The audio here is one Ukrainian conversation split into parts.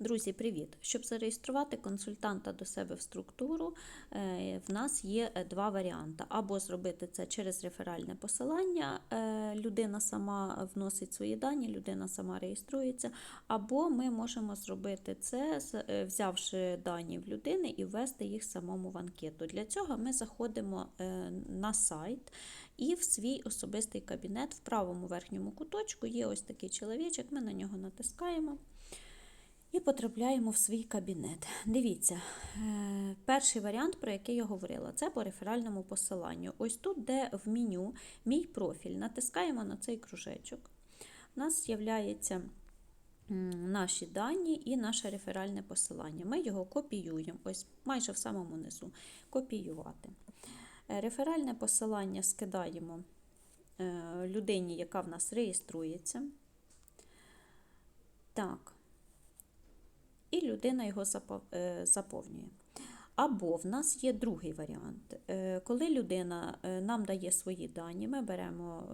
Друзі, привіт! Щоб зареєструвати консультанта до себе в структуру, е, в нас є е, два варіанти: або зробити це через реферальне посилання, е, людина сама вносить свої дані, людина сама реєструється, або ми можемо зробити це, взявши дані в людини і ввести їх самому в анкету. Для цього ми заходимо на сайт. І в свій особистий кабінет в правому верхньому куточку є ось такий чоловічок, ми на нього натискаємо. І потрапляємо в свій кабінет. Дивіться, е, перший варіант, про який я говорила, це по реферальному посиланню. Ось тут, де в меню мій профіль, натискаємо на цей кружечок. У нас з'являється наші дані і наше реферальне посилання. Ми його копіюємо, ось майже в самому низу. Копіювати. Е, Реферальне посилання скидаємо е, людині, яка в нас реєструється. Так людина його е, заповнює. Або в нас є другий варіант. Е, Коли людина е, нам дає свої дані, ми беремо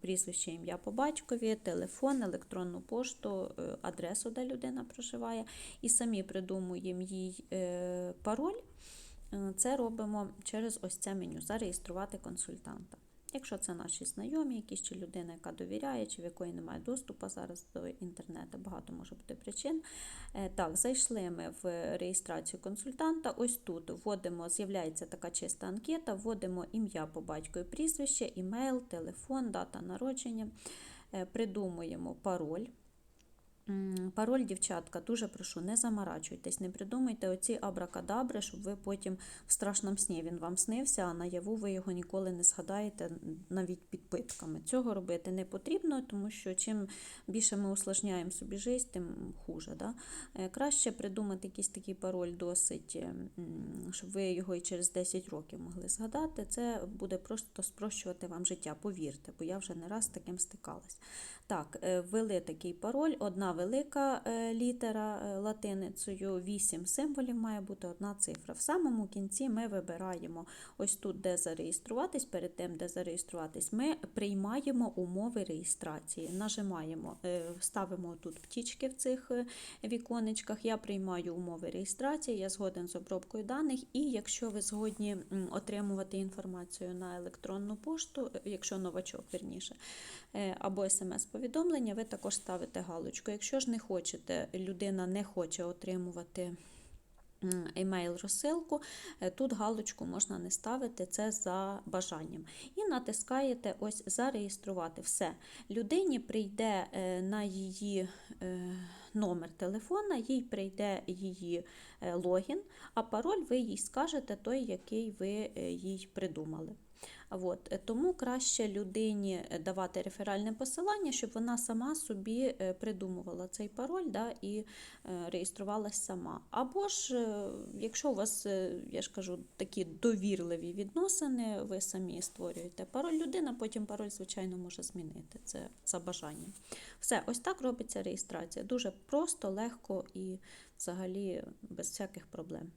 прізвище, ім'я по батькові, телефон, електронну пошту, адресу, де людина проживає, і самі придумуємо їй пароль. Це робимо через ось це меню зареєструвати консультанта. Якщо це наші знайомі, якісь чи людина, яка довіряє, чи в якої немає доступу зараз до інтернету, багато може бути причин. Е, Так, зайшли ми в реєстрацію консультанта. Ось тут вводимо, з'являється така чиста анкета, вводимо ім'я по батькові прізвище, імейл, телефон, дата народження, Е, придумуємо пароль. Пароль, дівчатка, дуже прошу, не заморачуйтесь, не придумуйте оці абракадабри, щоб ви потім в страшному сні він вам снився, а наяву ви його ніколи не згадаєте навіть під питками. Цього робити не потрібно, тому що чим більше ми усложняємо собі життя, тим хуже. Да? Е, Краще придумати якийсь такий пароль досить, е, щоб ви його і через 10 років могли згадати. Це буде просто спрощувати вам життя, повірте, бо я вже не раз з таким стикалась. Так, е, ввели такий пароль, одна велика е, літера е, латиницею, 8 символів має бути одна цифра. В самому кінці ми вибираємо ось тут, де зареєструватись, перед тим, де зареєструватись, ми приймаємо умови реєстрації. Нажимаємо, е, ставимо тут птічки в цих віконечках. Я приймаю умови реєстрації, я згоден з обробкою даних. І якщо ви згодні отримувати інформацію на електронну пошту, якщо новачок, верніше, або смс-повідомлення, ви також ставите галочку. Якщо ж не хочете, людина не хоче отримувати емейл-розсилку, е, тут галочку можна не ставити, це за бажанням. І натискаєте ось зареєструвати. Все. Людині прийде е, на її е, номер телефона, їй прийде її логін, а пароль ви їй скажете той, який ви їй придумали. От, е, тому краще людині е, давати реферальне посилання, щоб вона сама собі е, придумувала цей пароль да, і реєструвалась сама. Або ж, якщо у вас, я ж кажу, такі довірливі відносини, ви самі створюєте пароль, людина потім пароль, звичайно, може змінити це за бажанням. Все, ось так робиться реєстрація. Дуже просто, легко і взагалі без всяких проблем.